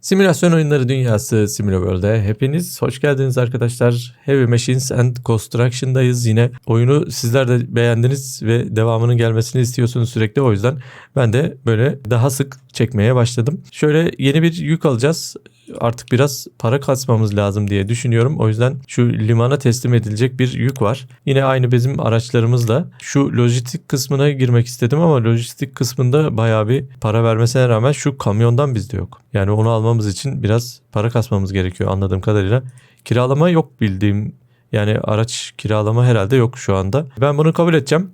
Simülasyon oyunları dünyası SimiloWorld'e hepiniz hoş geldiniz arkadaşlar. Heavy Machines and Construction'dayız yine. Oyunu sizler de beğendiniz ve devamının gelmesini istiyorsunuz sürekli. O yüzden ben de böyle daha sık çekmeye başladım. Şöyle yeni bir yük alacağız. Artık biraz para kasmamız lazım diye düşünüyorum. O yüzden şu limana teslim edilecek bir yük var. Yine aynı bizim araçlarımızla. Şu lojistik kısmına girmek istedim ama lojistik kısmında bayağı bir para vermesine rağmen şu kamyondan bizde yok. Yani onu almamız için biraz para kasmamız gerekiyor anladığım kadarıyla. Kiralama yok bildiğim yani araç kiralama herhalde yok şu anda. Ben bunu kabul edeceğim.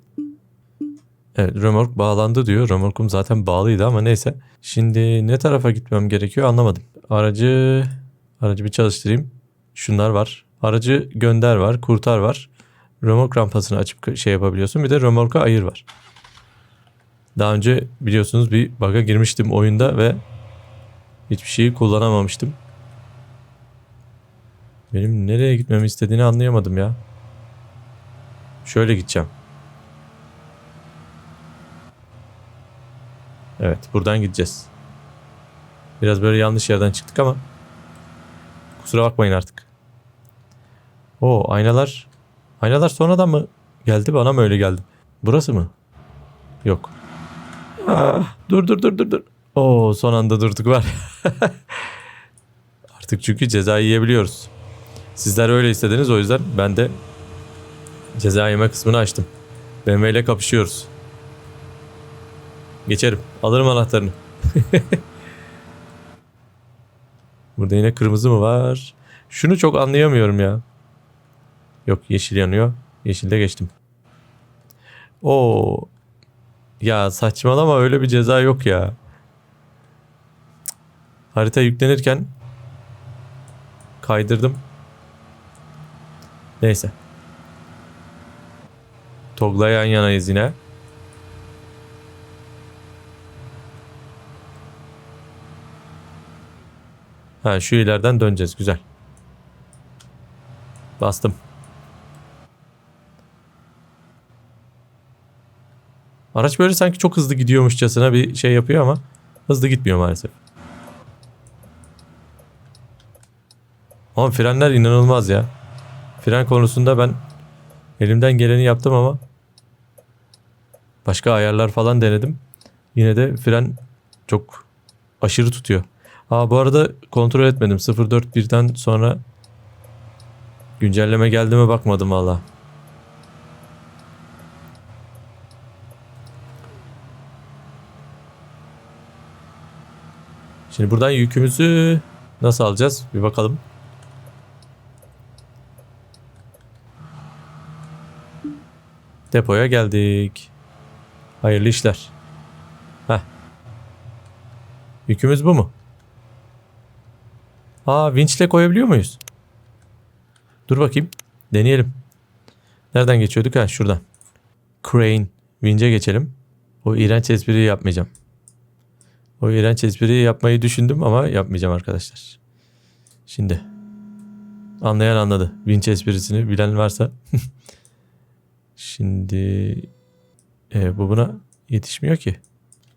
Evet römork bağlandı diyor. Römorkum zaten bağlıydı ama neyse. Şimdi ne tarafa gitmem gerekiyor anlamadım. Aracı aracı bir çalıştırayım. Şunlar var. Aracı gönder var. Kurtar var. Römork rampasını açıp şey yapabiliyorsun. Bir de römorka ayır var. Daha önce biliyorsunuz bir bug'a girmiştim oyunda ve hiçbir şeyi kullanamamıştım. Benim nereye gitmemi istediğini anlayamadım ya. Şöyle gideceğim. Evet buradan gideceğiz. Biraz böyle yanlış yerden çıktık ama kusura bakmayın artık. O aynalar aynalar sonradan mı geldi bana mı öyle geldi? Burası mı? Yok. Ah, dur dur dur dur dur. Oo son anda durduk var. artık çünkü ceza yiyebiliyoruz. Sizler öyle istediniz o yüzden ben de ceza yeme kısmını açtım. BMW ile kapışıyoruz. Geçerim. Alırım anahtarını. Burada yine kırmızı mı var? Şunu çok anlayamıyorum ya. Yok yeşil yanıyor. Yeşilde geçtim. Oo. Ya saçmalama öyle bir ceza yok ya. Harita yüklenirken kaydırdım. Neyse. Togla yan yanayız yine. Ha şu ileriden döneceğiz. Güzel. Bastım. Araç böyle sanki çok hızlı gidiyormuşçasına bir şey yapıyor ama hızlı gitmiyor maalesef. Ama frenler inanılmaz ya. Fren konusunda ben elimden geleni yaptım ama başka ayarlar falan denedim. Yine de fren çok aşırı tutuyor. Aa bu arada kontrol etmedim. 0.4.1'den sonra güncelleme geldi mi bakmadım valla. Şimdi buradan yükümüzü nasıl alacağız? Bir bakalım. Depoya geldik. Hayırlı işler. Heh. Yükümüz bu mu? Aa vinçle koyabiliyor muyuz? Dur bakayım. Deneyelim. Nereden geçiyorduk? Ha şuradan. Crane. Vinç'e geçelim. O iğrenç espriyi yapmayacağım. O iğrenç espriyi yapmayı düşündüm ama yapmayacağım arkadaşlar. Şimdi. Anlayan anladı. Vinç esprisini bilen varsa. Şimdi. E, bu buna yetişmiyor ki.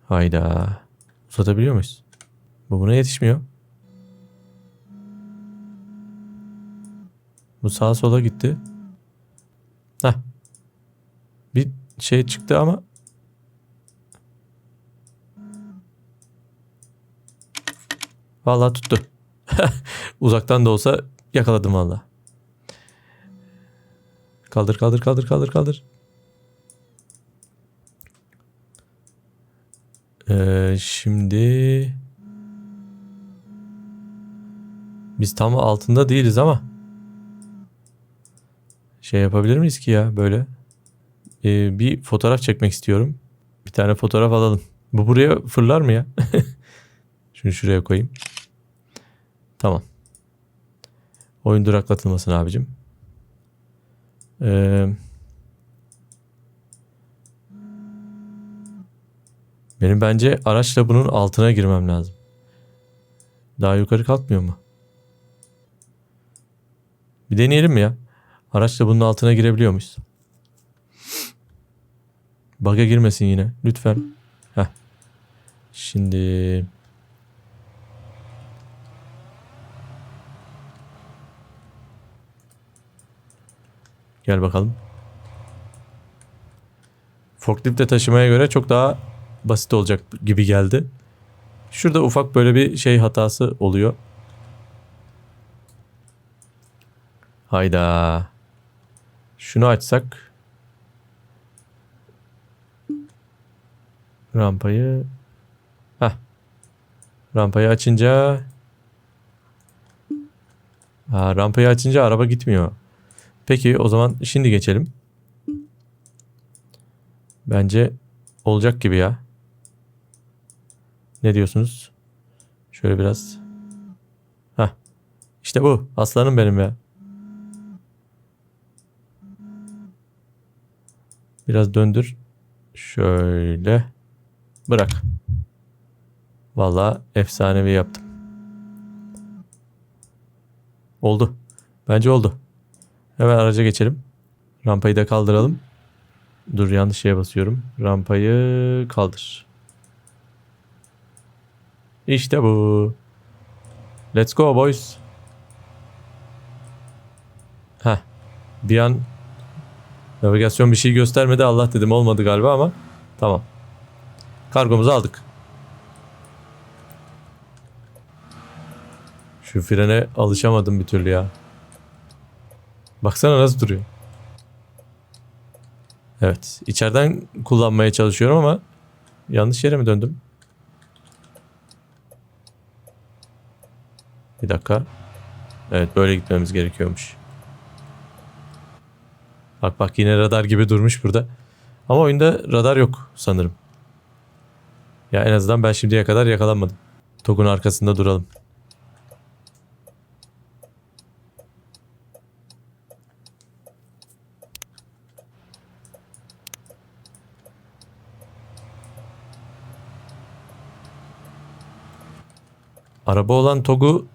Hayda. Uzatabiliyor muyuz? Bu buna yetişmiyor. Bu sağa sola gitti. Heh. Bir şey çıktı ama Vallahi tuttu. Uzaktan da olsa yakaladım vallahi. Kaldır kaldır kaldır kaldır kaldır. Ee, şimdi biz tam altında değiliz ama şey yapabilir miyiz ki ya böyle? Ee, bir fotoğraf çekmek istiyorum. Bir tane fotoğraf alalım. Bu buraya fırlar mı ya? Şunu şuraya koyayım. Tamam. Oyun duraklatılmasın abicim. Ee, benim bence araçla bunun altına girmem lazım. Daha yukarı kalkmıyor mu? Bir deneyelim mi ya? Araçla bunun altına girebiliyor muyuz? Bug'a girmesin yine. Lütfen. Heh. Şimdi... Gel bakalım. Forkliftle taşımaya göre çok daha basit olacak gibi geldi. Şurada ufak böyle bir şey hatası oluyor. Hayda. Şunu açsak. Rampayı. Heh. Rampayı açınca. Ha, rampayı açınca araba gitmiyor. Peki o zaman şimdi geçelim. Bence olacak gibi ya. Ne diyorsunuz? Şöyle biraz. Hah. İşte bu. Aslanım benim ya. Biraz döndür. Şöyle. Bırak. Vallahi efsanevi yaptım. Oldu. Bence oldu. Hemen araca geçelim. Rampayı da kaldıralım. Dur yanlış şeye basıyorum. Rampayı kaldır. İşte bu. Let's go boys. Heh. Bir an navigasyon bir şey göstermedi. Allah dedim olmadı galiba ama tamam. Kargomuzu aldık. Şu frene alışamadım bir türlü ya. Baksana nasıl duruyor. Evet. içeriden kullanmaya çalışıyorum ama yanlış yere mi döndüm? Bir dakika. Evet böyle gitmemiz gerekiyormuş. Bak bak yine radar gibi durmuş burada. Ama oyunda radar yok sanırım. Ya en azından ben şimdiye kadar yakalanmadım. Tokun arkasında duralım. Araba olan TOG'u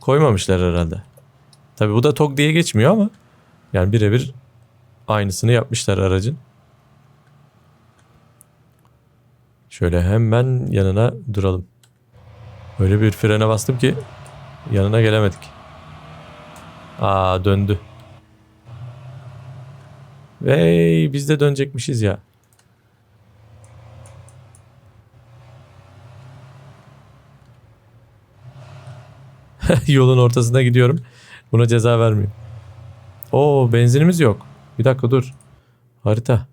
koymamışlar herhalde. Tabi bu da TOG diye geçmiyor ama yani birebir aynısını yapmışlar aracın. Şöyle hemen yanına duralım. Öyle bir frene bastım ki yanına gelemedik. Aa döndü. Vey biz de dönecekmişiz ya. Yolun ortasında gidiyorum. Buna ceza vermiyor. Oo benzinimiz yok. Bir dakika dur. Harita.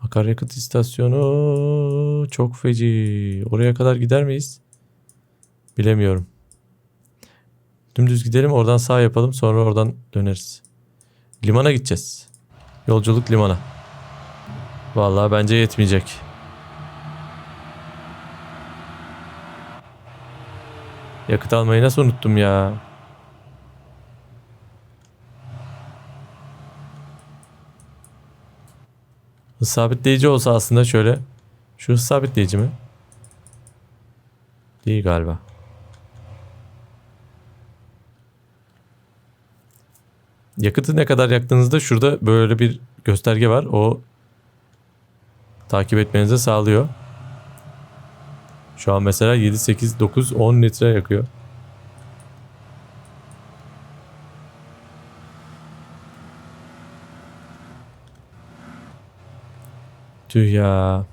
Akaryakıt istasyonu çok feci. Oraya kadar gider miyiz? Bilemiyorum. Dümdüz gidelim oradan sağ yapalım sonra oradan döneriz. Limana gideceğiz. Yolculuk limana. Vallahi bence yetmeyecek. Yakıt almayı nasıl unuttum ya? Sabitleyici olsa aslında şöyle. Şu sabitleyici mi? Değil galiba. Yakıtı ne kadar yaktığınızda şurada böyle bir gösterge var. O takip etmenizi sağlıyor. Şu an mesela 7, 8, 9, 10 litre yakıyor. Tüh ya.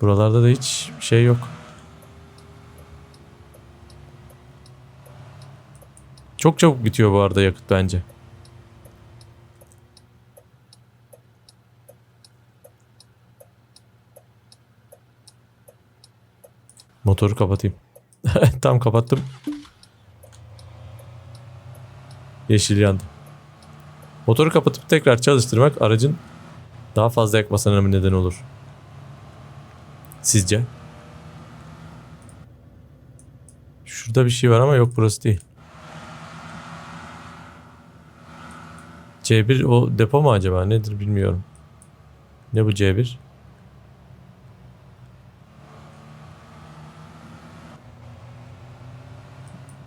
Buralarda da hiç şey yok. Çok çabuk bitiyor bu arada yakıt bence. Motoru kapatayım. Tam kapattım. Yeşil yandı. Motoru kapatıp tekrar çalıştırmak aracın daha fazla yakmasına mı neden olur? Sizce? Şurada bir şey var ama yok burası değil. C1 o depo mu acaba nedir bilmiyorum. Ne bu C1?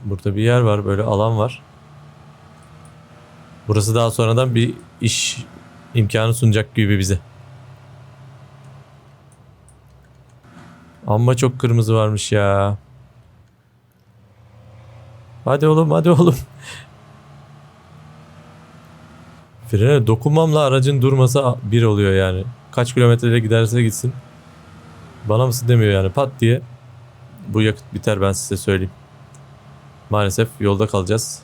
Burada bir yer var böyle alan var. Burası daha sonradan bir iş imkanı sunacak gibi bize. Amma çok kırmızı varmış ya. Hadi oğlum hadi oğlum. Frene dokunmamla aracın durması bir oluyor yani. Kaç kilometrede giderse gitsin. Bana mısın demiyor yani pat diye. Bu yakıt biter ben size söyleyeyim. Maalesef yolda kalacağız.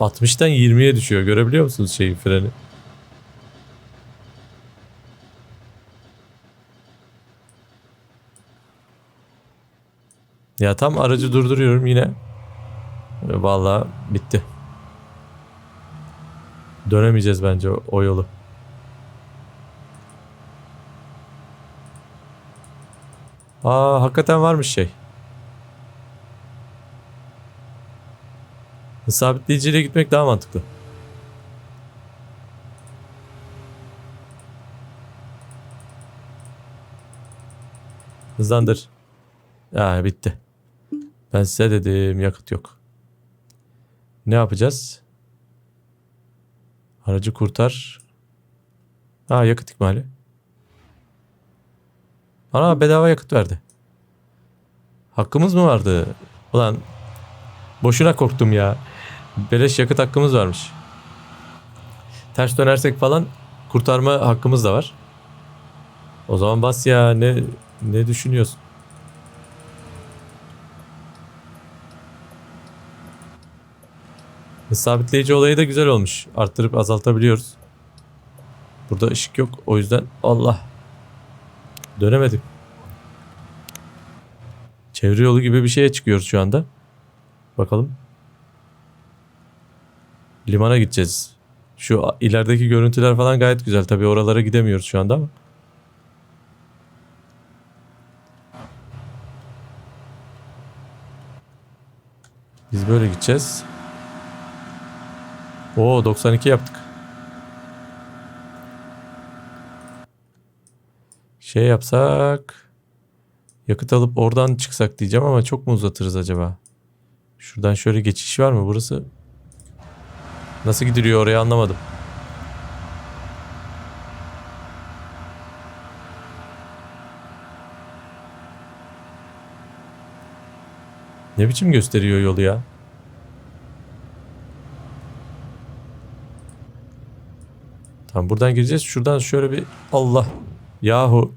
...60'tan 20'ye düşüyor. Görebiliyor musunuz şeyin freni? Ya tam aracı durduruyorum yine. Vallahi bitti. Dönemeyeceğiz bence o, o yolu. Aa hakikaten varmış şey. Sabitleyiciyle gitmek daha mantıklı. Hızlandır. Ya bitti. Ben size dedim yakıt yok. Ne yapacağız? Aracı kurtar. Ha yakıt ikmali. Ana bedava yakıt verdi. Hakkımız mı vardı? Ulan boşuna korktum ya. Beleş yakıt hakkımız varmış. Ters dönersek falan kurtarma hakkımız da var. O zaman bas ya ne ne düşünüyorsun? Sabitleyici olayı da güzel olmuş. Arttırıp azaltabiliyoruz. Burada ışık yok. O yüzden Allah. Dönemedim. Çevre yolu gibi bir şeye çıkıyoruz şu anda. Bakalım. Limana gideceğiz. Şu ilerideki görüntüler falan gayet güzel. Tabii oralara gidemiyoruz şu anda ama. Biz böyle gideceğiz. Oo 92 yaptık. Şey yapsak yakıt alıp oradan çıksak diyeceğim ama çok mu uzatırız acaba? Şuradan şöyle geçiş var mı burası? Nasıl gidiliyor oraya anlamadım. Ne biçim gösteriyor yolu ya? Tamam buradan gireceğiz. Şuradan şöyle bir Allah. Yahu.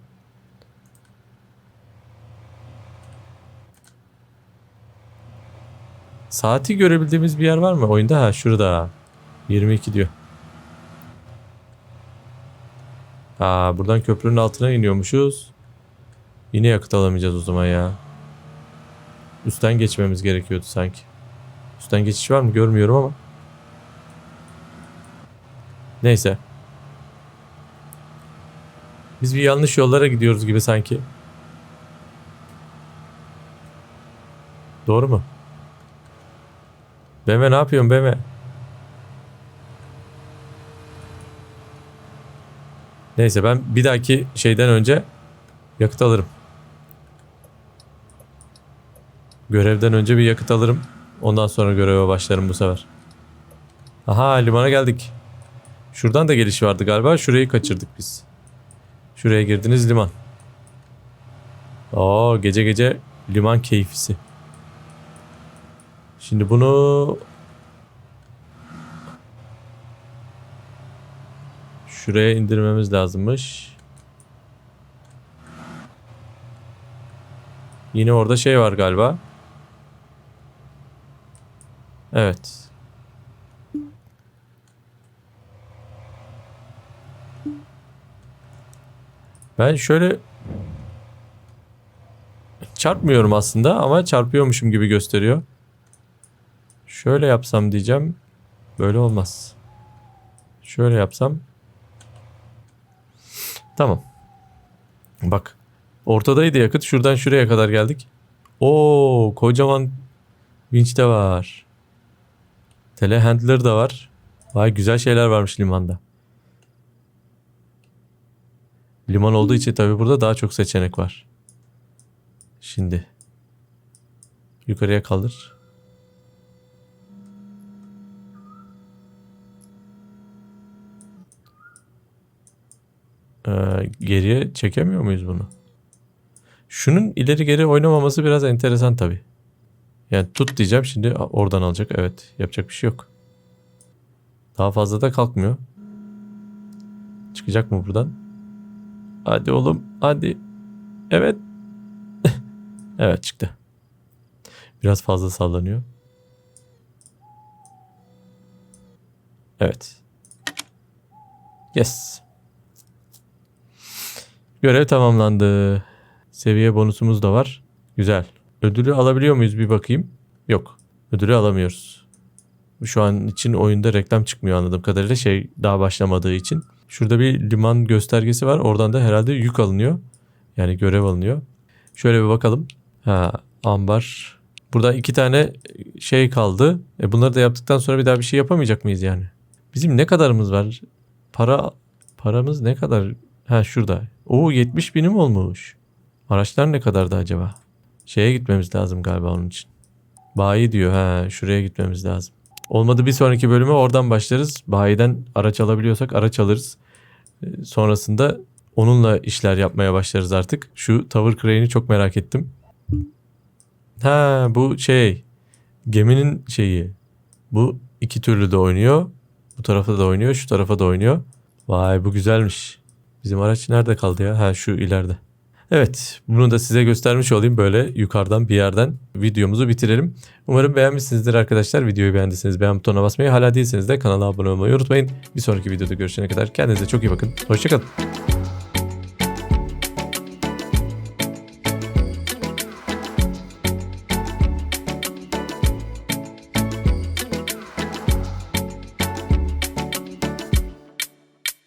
Saati görebildiğimiz bir yer var mı oyunda? Ha şurada. 22 diyor. Aa buradan köprünün altına iniyormuşuz. Yine yakıt alamayacağız o zaman ya. Üstten geçmemiz gerekiyordu sanki. Üstten geçiş var mı görmüyorum ama. Neyse. Biz bir yanlış yollara gidiyoruz gibi sanki. Doğru mu? Beme ne yapıyorsun Beme? Neyse ben bir dahaki şeyden önce yakıt alırım. Görevden önce bir yakıt alırım. Ondan sonra göreve başlarım bu sefer. Aha limana geldik. Şuradan da geliş vardı galiba. Şurayı kaçırdık biz. Şuraya girdiniz liman. Oo gece gece liman keyfisi. Şimdi bunu şuraya indirmemiz lazımmış. Yine orada şey var galiba. Evet. Ben şöyle çarpmıyorum aslında ama çarpıyormuşum gibi gösteriyor. Şöyle yapsam diyeceğim. Böyle olmaz. Şöyle yapsam. Tamam. Bak. Ortadaydı yakıt. Şuradan şuraya kadar geldik. Oo, kocaman vinç de var. Telehandler de var. Vay güzel şeyler varmış limanda. Liman olduğu için tabii burada daha çok seçenek var. Şimdi. Yukarıya kaldır. Ee, geriye çekemiyor muyuz bunu? Şunun ileri geri oynamaması biraz enteresan tabii. Yani tut diyeceğim şimdi oradan alacak. Evet yapacak bir şey yok. Daha fazla da kalkmıyor. Çıkacak mı buradan? Hadi oğlum hadi. Evet. evet çıktı. Biraz fazla sallanıyor. Evet. Yes. Görev tamamlandı. Seviye bonusumuz da var. Güzel. Ödülü alabiliyor muyuz bir bakayım. Yok. Ödülü alamıyoruz. Şu an için oyunda reklam çıkmıyor anladığım kadarıyla şey daha başlamadığı için. Şurada bir liman göstergesi var. Oradan da herhalde yük alınıyor. Yani görev alınıyor. Şöyle bir bakalım. Ha, ambar. Burada iki tane şey kaldı. E bunları da yaptıktan sonra bir daha bir şey yapamayacak mıyız yani? Bizim ne kadarımız var? Para paramız ne kadar? Ha şurada. Oo 70 binim olmuş. Araçlar ne kadardı acaba? Şeye gitmemiz lazım galiba onun için. Bayi diyor. Ha şuraya gitmemiz lazım. Olmadı bir sonraki bölüme oradan başlarız. Bayiden araç alabiliyorsak araç alırız. Ee, Sonrasında onunla işler yapmaya başlarız artık. Şu Tower Crane'i çok merak ettim. Ha bu şey geminin şeyi. Bu iki türlü de oynuyor. Bu tarafa da oynuyor, şu tarafa da oynuyor. Vay bu güzelmiş. Bizim araç nerede kaldı ya? Ha şu ileride. Evet, bunu da size göstermiş olayım böyle yukarıdan bir yerden videomuzu bitirelim. Umarım beğenmişsinizdir arkadaşlar. Videoyu beğendiyseniz beğen butonuna basmayı, hala değilseniz de kanala abone olmayı unutmayın. Bir sonraki videoda görüşene kadar kendinize çok iyi bakın. Hoşçakalın.